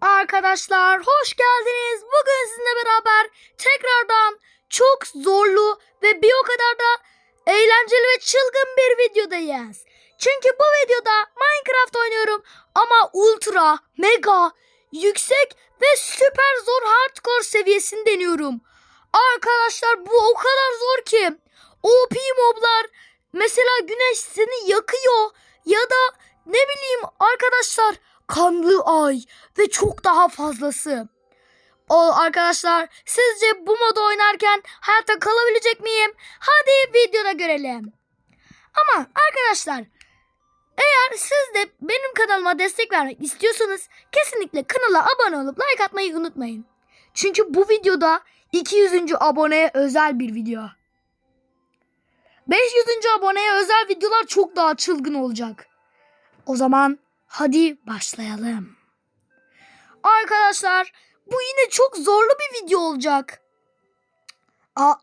Arkadaşlar hoş geldiniz. Bugün sizinle beraber tekrardan çok zorlu ve bir o kadar da eğlenceli ve çılgın bir videodayız. Çünkü bu videoda Minecraft oynuyorum ama ultra, mega, yüksek ve süper zor hardcore seviyesini deniyorum. Arkadaşlar bu o kadar zor ki OP moblar mesela güneş seni yakıyor ya da ne bileyim arkadaşlar kanlı ay ve çok daha fazlası. O arkadaşlar sizce bu modu oynarken hayatta kalabilecek miyim? Hadi videoda görelim. Ama arkadaşlar eğer siz de benim kanalıma destek vermek istiyorsanız kesinlikle kanala abone olup like atmayı unutmayın. Çünkü bu videoda 200. aboneye özel bir video. 500. aboneye özel videolar çok daha çılgın olacak. O zaman hadi başlayalım. Arkadaşlar bu yine çok zorlu bir video olacak. Aa,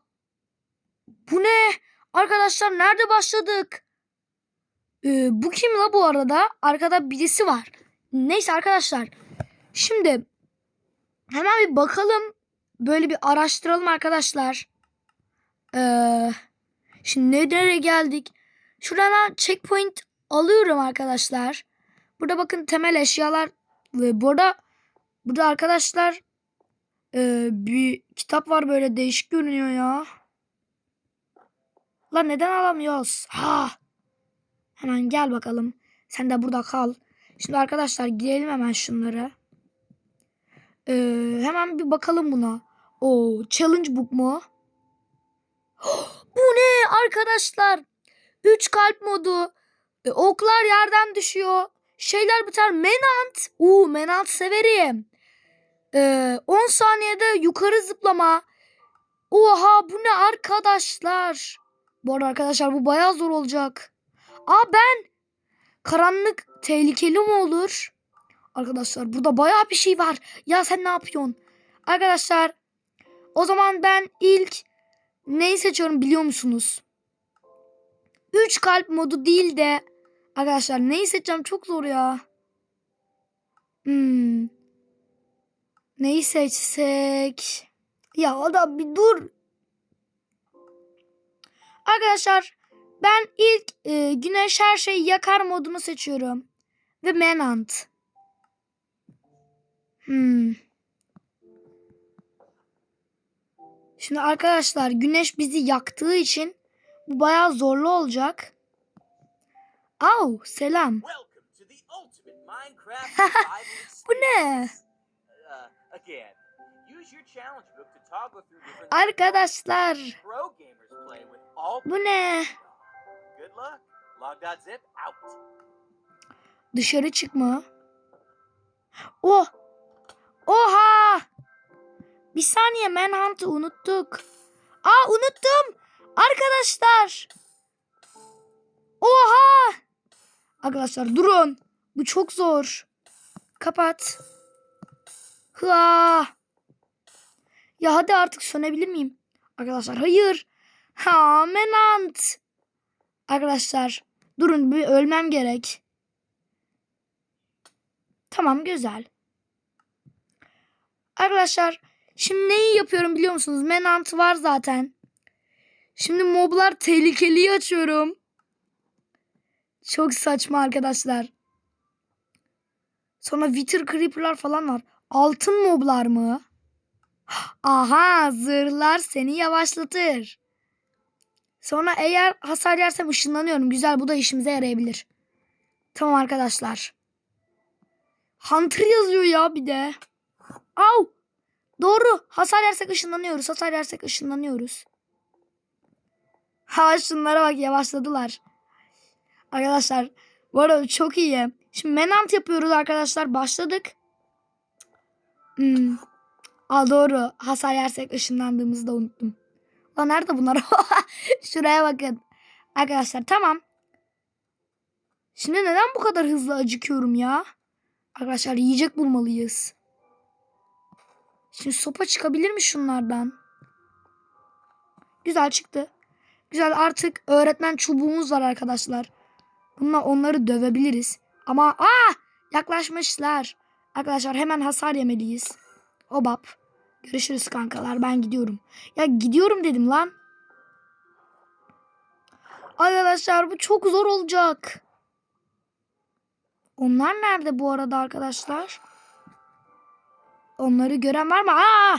bu ne? Arkadaşlar nerede başladık? Ee, bu kim la bu arada? Arkada birisi var. Neyse arkadaşlar. Şimdi hemen bir bakalım. Böyle bir araştıralım arkadaşlar. Ee, şimdi nereye geldik? Şuradan checkpoint alıyorum arkadaşlar. Burada bakın temel eşyalar ve burada burada arkadaşlar e, bir kitap var böyle değişik görünüyor ya. Lan neden alamıyoruz? Ha. Hemen gel bakalım. Sen de burada kal. Şimdi arkadaşlar girelim hemen şunları. Ee, hemen bir bakalım buna. O challenge book mu? Bu ne arkadaşlar? 3 kalp modu. E, oklar yerden düşüyor. Şeyler biter. Menant. Uuu Menant severim. E, 10 saniyede yukarı zıplama. Oha bu ne arkadaşlar? Bu arada arkadaşlar bu bayağı zor olacak. Aa ben. Karanlık tehlikeli mi olur? Arkadaşlar burada bayağı bir şey var. Ya sen ne yapıyorsun? Arkadaşlar o zaman ben ilk neyi seçiyorum biliyor musunuz? 3 kalp modu değil de arkadaşlar neyi seçeceğim çok zor ya. Hmm. Neyi seçsek? Ya adam bir dur. Arkadaşlar ben ilk e, güneş her şeyi yakar modunu seçiyorum. Ve Menant. Hmm. Şimdi arkadaşlar güneş bizi yaktığı için bu bayağı zorlu olacak. Au selam. Bu ne? Uh, Arkadaşlar bu ne? Dışarı çıkma. Oh. Oha. Bir saniye Manhunt'ı unuttuk. Aa unuttum. Arkadaşlar. Oha. Arkadaşlar durun. Bu çok zor. Kapat. Hıa. Ya hadi artık sönebilir miyim? Arkadaşlar hayır. Ha Manhunt. Arkadaşlar durun bir ölmem gerek. Tamam güzel. Arkadaşlar şimdi neyi yapıyorum biliyor musunuz? Menant var zaten. Şimdi moblar tehlikeliyi açıyorum. Çok saçma arkadaşlar. Sonra Wither Creeper'lar falan var. Altın moblar mı? Aha zırhlar seni yavaşlatır. Sonra eğer hasar yersem ışınlanıyorum. Güzel bu da işimize yarayabilir. Tamam arkadaşlar. Hunter yazıyor ya bir de. Au. Doğru. Hasar yersek ışınlanıyoruz. Hasar yersek ışınlanıyoruz. Ha şunlara bak yavaşladılar. Arkadaşlar bu arada çok iyi. Şimdi menant yapıyoruz arkadaşlar. Başladık. Hmm. Aa doğru. Hasar yersek ışınlandığımızı da unuttum. Lan nerede bunlar? Şuraya bakın. Arkadaşlar tamam. Şimdi neden bu kadar hızlı acıkıyorum ya? Arkadaşlar yiyecek bulmalıyız. Şimdi sopa çıkabilir mi şunlardan? Güzel çıktı. Güzel artık öğretmen çubuğumuz var arkadaşlar. Bununla onları dövebiliriz. Ama aa yaklaşmışlar. Arkadaşlar hemen hasar yemeliyiz. Obap. Görüşürüz kankalar ben gidiyorum. Ya gidiyorum dedim lan. Arkadaşlar bu çok zor olacak. Onlar nerede bu arada arkadaşlar? Onları gören var mı? Aa!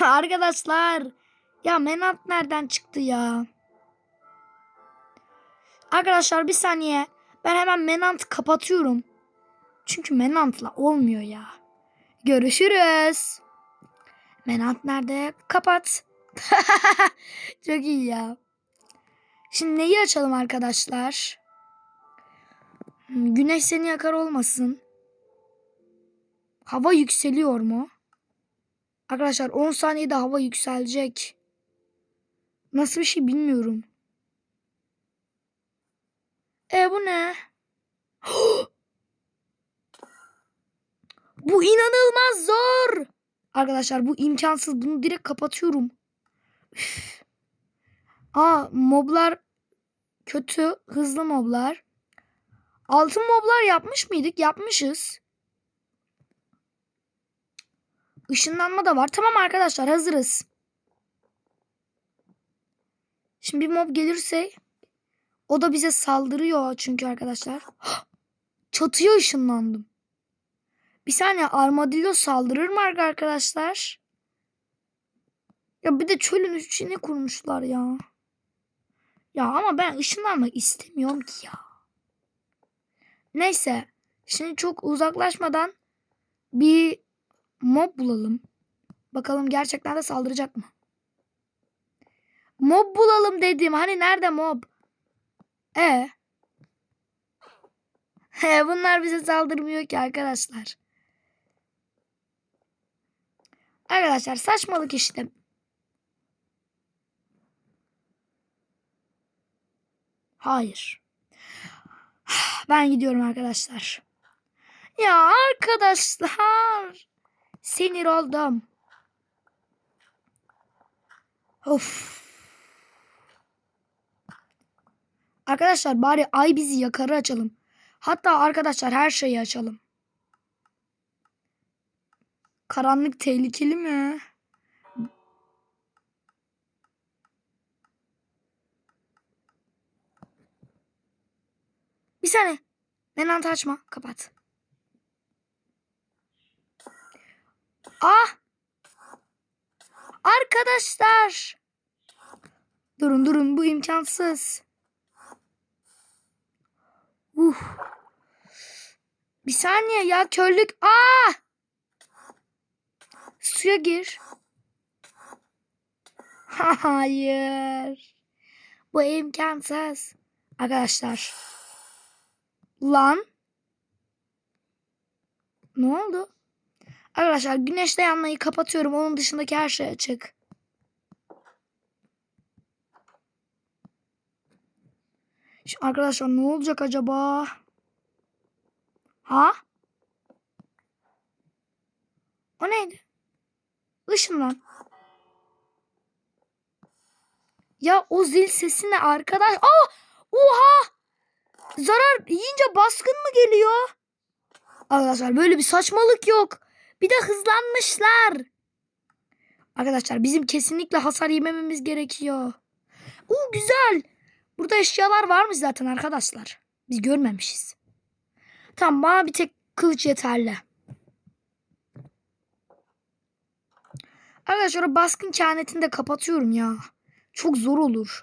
arkadaşlar. Ya Menat nereden çıktı ya? Arkadaşlar bir saniye. Ben hemen Menant kapatıyorum. Çünkü Menant'la olmuyor ya. Görüşürüz. Menant nerede? Kapat. Çok iyi ya. Şimdi neyi açalım arkadaşlar? Hmm, Güneş seni yakar olmasın. Hava yükseliyor mu? Arkadaşlar 10 saniyede hava yükselecek. Nasıl bir şey bilmiyorum. E bu ne? bu inanılmaz zor. Arkadaşlar bu imkansız. Bunu direkt kapatıyorum. Üf. Aa moblar kötü. Hızlı moblar. Altın moblar yapmış mıydık? Yapmışız. Işınlanma da var. Tamam arkadaşlar hazırız. Şimdi bir mob gelirse o da bize saldırıyor çünkü arkadaşlar. Çatıya ışınlandım. Bir saniye armadillo saldırır mı arkadaşlar? Ya bir de çölün içine kurmuşlar ya. Ya ama ben ışınlanmak istemiyorum ki ya. Neyse. Şimdi çok uzaklaşmadan bir mob bulalım. Bakalım gerçekten de saldıracak mı? Mob bulalım dedim. Hani nerede mob? E. He, bunlar bize saldırmıyor ki arkadaşlar. Arkadaşlar saçmalık işte. Hayır. Ben gidiyorum arkadaşlar. Ya arkadaşlar. Sinir oldum. Of. Arkadaşlar bari ay bizi yakarı açalım. Hatta arkadaşlar her şeyi açalım. Karanlık tehlikeli mi? Bir saniye. Menant açma. Kapat. Ah! Arkadaşlar. Durun durun bu imkansız. Uh. Bir saniye ya körlük. Aa! Suya gir. Hayır. Bu imkansız. Arkadaşlar. Lan. Ne oldu? Arkadaşlar güneşte yanmayı kapatıyorum. Onun dışındaki her şey açık. Arkadaşlar ne olacak acaba? Ha? O neydi? Işınlan. Ya o zil sesi ne arkadaş? Aa! Oha! Zarar yiyince baskın mı geliyor? Arkadaşlar böyle bir saçmalık yok. Bir de hızlanmışlar. Arkadaşlar bizim kesinlikle hasar yemememiz gerekiyor. Oo güzel. Burada eşyalar varmış zaten arkadaşlar. Biz görmemişiz. Tamam bana bir tek kılıç yeterli. Arkadaşlar baskın kehanetini de kapatıyorum ya. Çok zor olur.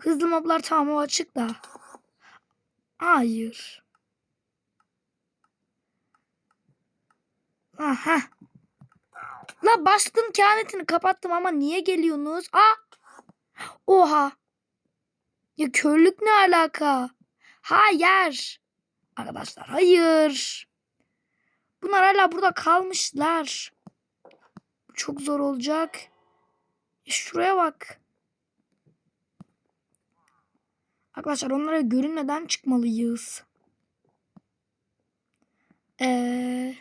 Hızlı moblar tamam o açık da. Hayır. Aha. La baskın kehanetini kapattım ama niye geliyorsunuz? Aa. Oha. Ya körlük ne alaka? Hayır. Arkadaşlar hayır. Bunlar hala burada kalmışlar. Çok zor olacak. Ya şuraya bak. Arkadaşlar onlara görünmeden çıkmalıyız. Eee...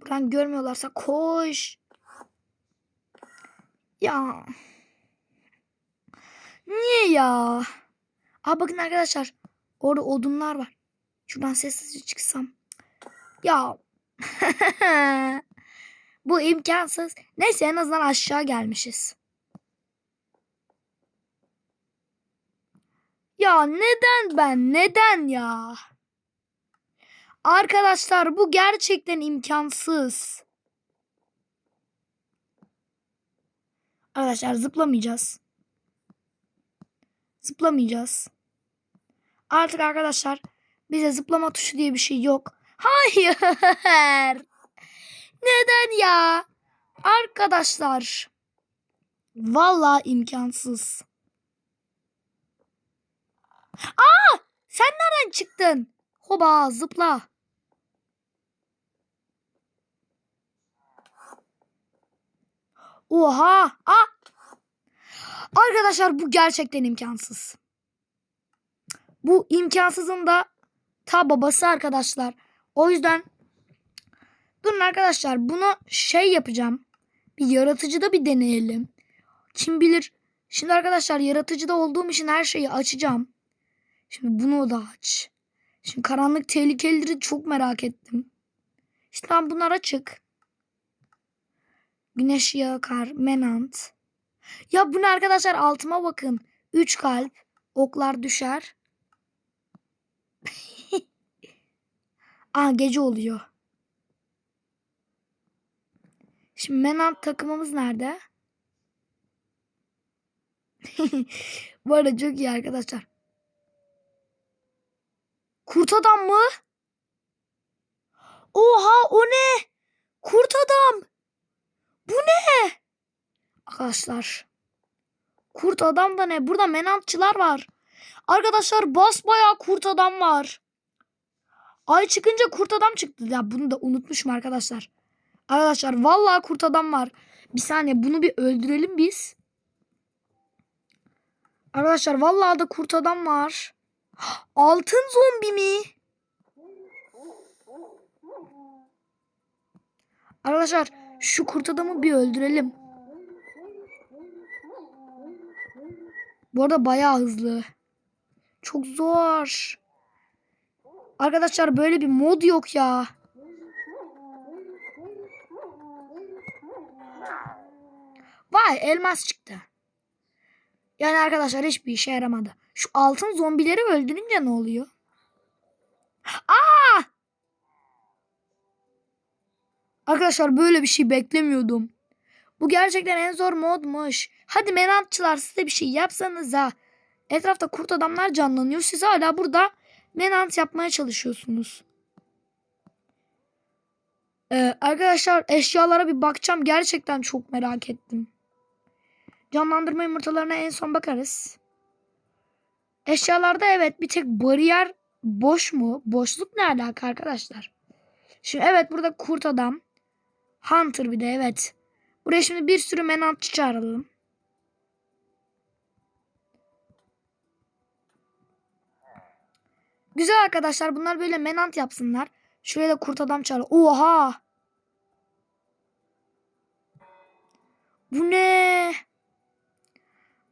Buradan görmüyorlarsa koş. Ya. Niye ya? Aa bakın arkadaşlar. Orada odunlar var. Şuradan sessizce çıksam. Ya. Bu imkansız. Neyse en azından aşağı gelmişiz. Ya neden ben? Neden ya? Arkadaşlar bu gerçekten imkansız. Arkadaşlar zıplamayacağız. Zıplamayacağız. Artık arkadaşlar bize zıplama tuşu diye bir şey yok. Hayır. Neden ya? Arkadaşlar. Vallahi imkansız. Aa! Sen nereden çıktın? Hoba zıpla. Oha! Aa! Arkadaşlar bu gerçekten imkansız. Bu imkansızın da ta babası arkadaşlar. O yüzden durun arkadaşlar bunu şey yapacağım. Bir yaratıcıda bir deneyelim. Kim bilir. Şimdi arkadaşlar yaratıcıda olduğum için her şeyi açacağım. Şimdi bunu da aç. Şimdi karanlık tehlikelileri çok merak ettim. İşte bunlar açık. Güneş yağı kar, menant. Ya bu ne arkadaşlar altıma bakın. Üç kalp, oklar düşer. Aa gece oluyor. Şimdi menant takımımız nerede? bu arada çok iyi arkadaşlar. Kurt adam mı? Oha o ne? Kurt adam. Bu ne? Arkadaşlar. Kurt adam da ne? Burada menantçılar var. Arkadaşlar basbayağı kurt adam var. Ay çıkınca kurt adam çıktı. Ya bunu da unutmuşum arkadaşlar. Arkadaşlar vallahi kurt adam var. Bir saniye bunu bir öldürelim biz. Arkadaşlar vallahi da kurt adam var. Altın zombi mi? Arkadaşlar şu kurt adamı bir öldürelim. Bu arada bayağı hızlı. Çok zor. Arkadaşlar böyle bir mod yok ya. Vay elmas çıktı. Yani arkadaşlar hiçbir işe yaramadı. Şu altın zombileri öldürünce ne oluyor? Aa! Arkadaşlar böyle bir şey beklemiyordum. Bu gerçekten en zor modmuş. Hadi menantçılar siz de bir şey yapsanız ha. Etrafta kurt adamlar canlanıyor. Siz hala burada menant yapmaya çalışıyorsunuz. Ee, arkadaşlar eşyalara bir bakacağım. Gerçekten çok merak ettim. Canlandırma yumurtalarına en son bakarız. Eşyalarda evet bir tek bariyer boş mu? Boşluk ne alaka arkadaşlar? Şimdi evet burada kurt adam. Hunter bir de evet. Buraya şimdi bir sürü menantçı çağıralım. Güzel arkadaşlar bunlar böyle menant yapsınlar. Şuraya da kurt adam çağır. Oha! Bu ne?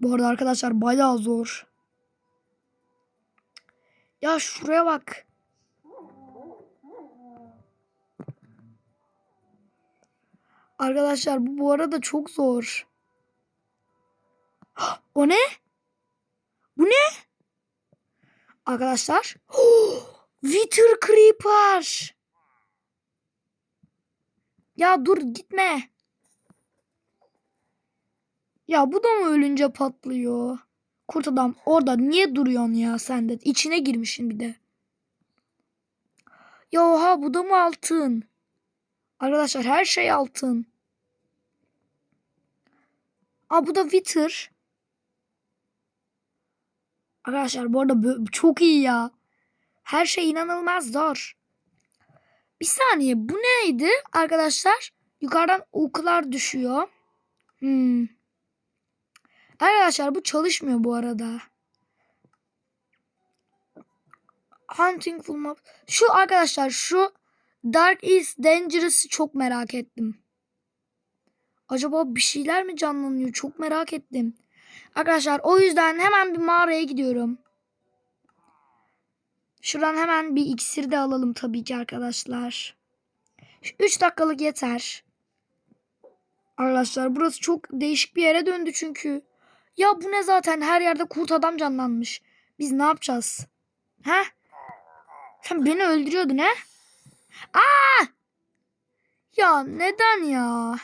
Bu arada arkadaşlar bayağı zor. Ya şuraya bak. Arkadaşlar bu bu arada çok zor. O ne? Bu ne? Arkadaşlar. Wither Creeper. Ya dur gitme. Ya bu da mı ölünce patlıyor? Kurt adam orada niye duruyorsun ya sen de? İçine girmişsin bir de. Ya oha bu da mı altın? Arkadaşlar her şey altın. Aa bu da Wither. Arkadaşlar bu arada çok iyi ya. Her şey inanılmaz zor. Bir saniye bu neydi arkadaşlar? Yukarıdan oklar düşüyor. Hmm. Arkadaşlar bu çalışmıyor bu arada. Hunting full map. Şu arkadaşlar şu Dark is Dangerous'ı çok merak ettim. Acaba bir şeyler mi canlanıyor? Çok merak ettim. Arkadaşlar o yüzden hemen bir mağaraya gidiyorum. Şuradan hemen bir iksir de alalım tabii ki arkadaşlar. 3 dakikalık yeter. Arkadaşlar burası çok değişik bir yere döndü çünkü. Ya bu ne zaten her yerde kurt adam canlanmış. Biz ne yapacağız? He? Sen beni öldürüyordun he? Aa! Ya neden ya?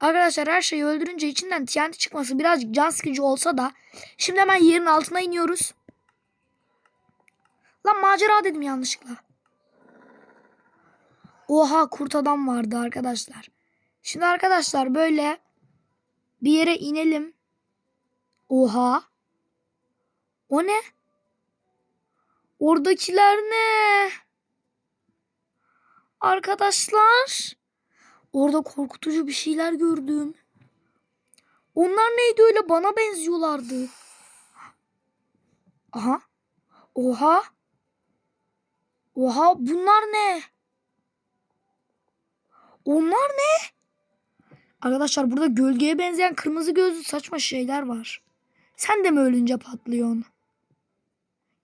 Arkadaşlar her şeyi öldürünce içinden TNT çıkması birazcık can sıkıcı olsa da şimdi hemen yerin altına iniyoruz. Lan macera dedim yanlışlıkla. Oha kurt adam vardı arkadaşlar. Şimdi arkadaşlar böyle bir yere inelim. Oha. O ne? Oradakiler ne? Arkadaşlar. Orada korkutucu bir şeyler gördüm. Onlar neydi öyle bana benziyorlardı. Aha. Oha. Oha bunlar ne? Onlar ne? Arkadaşlar burada gölgeye benzeyen kırmızı gözlü saçma şeyler var. Sen de mi ölünce patlıyorsun?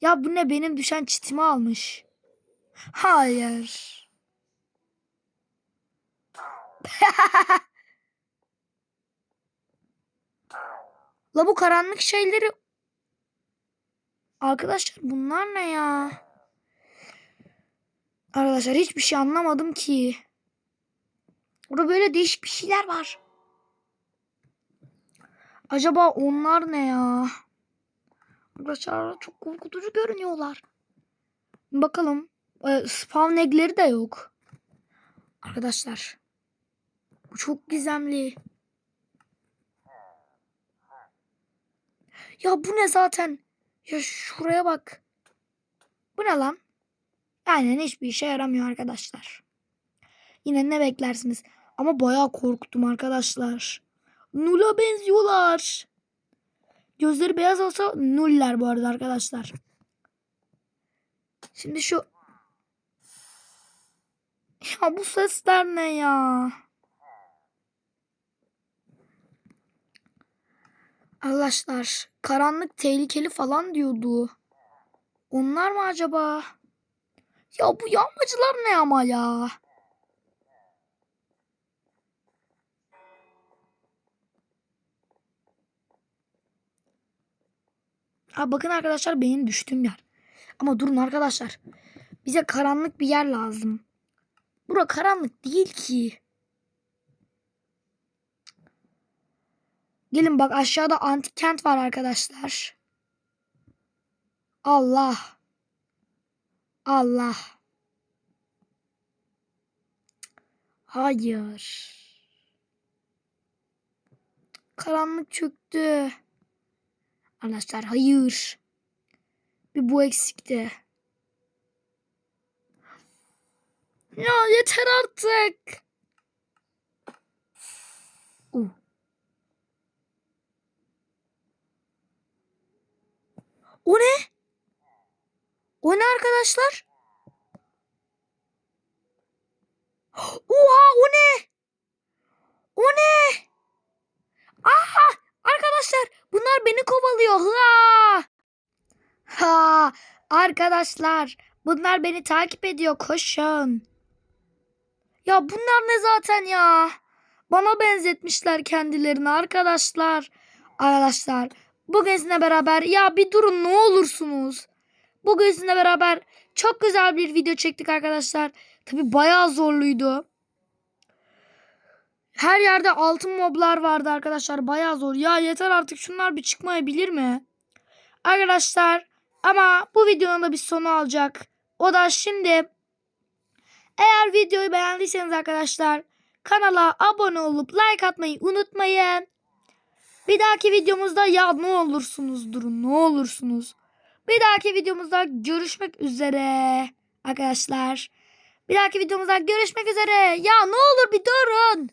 Ya bu ne benim düşen çitimi almış. Hayır. La bu karanlık şeyleri... Arkadaşlar bunlar ne ya? Arkadaşlar hiçbir şey anlamadım ki. Burada böyle değişik bir şeyler var. Acaba onlar ne ya? Arkadaşlar çok korkutucu görünüyorlar. Bakalım. Ee, spawn egg'leri de yok. Arkadaşlar. Bu çok gizemli. Ya bu ne zaten? Ya şuraya bak. Bu ne lan? Aynen hiçbir işe yaramıyor arkadaşlar. Yine ne beklersiniz? Ama bayağı korktum arkadaşlar. Nul'a benziyorlar. Gözleri beyaz olsa nuller bu arada arkadaşlar. Şimdi şu... Ya bu sesler ne ya? Arkadaşlar karanlık tehlikeli falan diyordu. Onlar mı acaba? Ya bu yağmacılar ne ama ya? Ha bakın arkadaşlar benim düştüğüm yer. Ama durun arkadaşlar. Bize karanlık bir yer lazım. Bura karanlık değil ki. Gelin bak aşağıda antik kent var arkadaşlar. Allah. Allah. Hayır. Karanlık çöktü. Arkadaşlar hayır. Bir bu eksikti. Ya yeter artık. O ne? O ne arkadaşlar? Oha o ne? O ne? Aha arkadaşlar bunlar beni kovalıyor. Ha! Ha arkadaşlar bunlar beni takip ediyor koşun. Ya bunlar ne zaten ya? Bana benzetmişler kendilerini arkadaşlar. Arkadaşlar bugün sizinle beraber ya bir durun ne olursunuz. Bugün sizinle beraber çok güzel bir video çektik arkadaşlar. Tabi bayağı zorluydu. Her yerde altın moblar vardı arkadaşlar. Bayağı zor. Ya yeter artık şunlar bir çıkmayabilir mi? Arkadaşlar ama bu videonun da bir sonu alacak. O da şimdi eğer videoyu beğendiyseniz arkadaşlar kanala abone olup like atmayı unutmayın. Bir dahaki videomuzda ya ne olursunuz durun ne olursunuz. Bir dahaki videomuzda görüşmek üzere arkadaşlar. Bir dahaki videomuzda görüşmek üzere. Ya ne olur bir durun.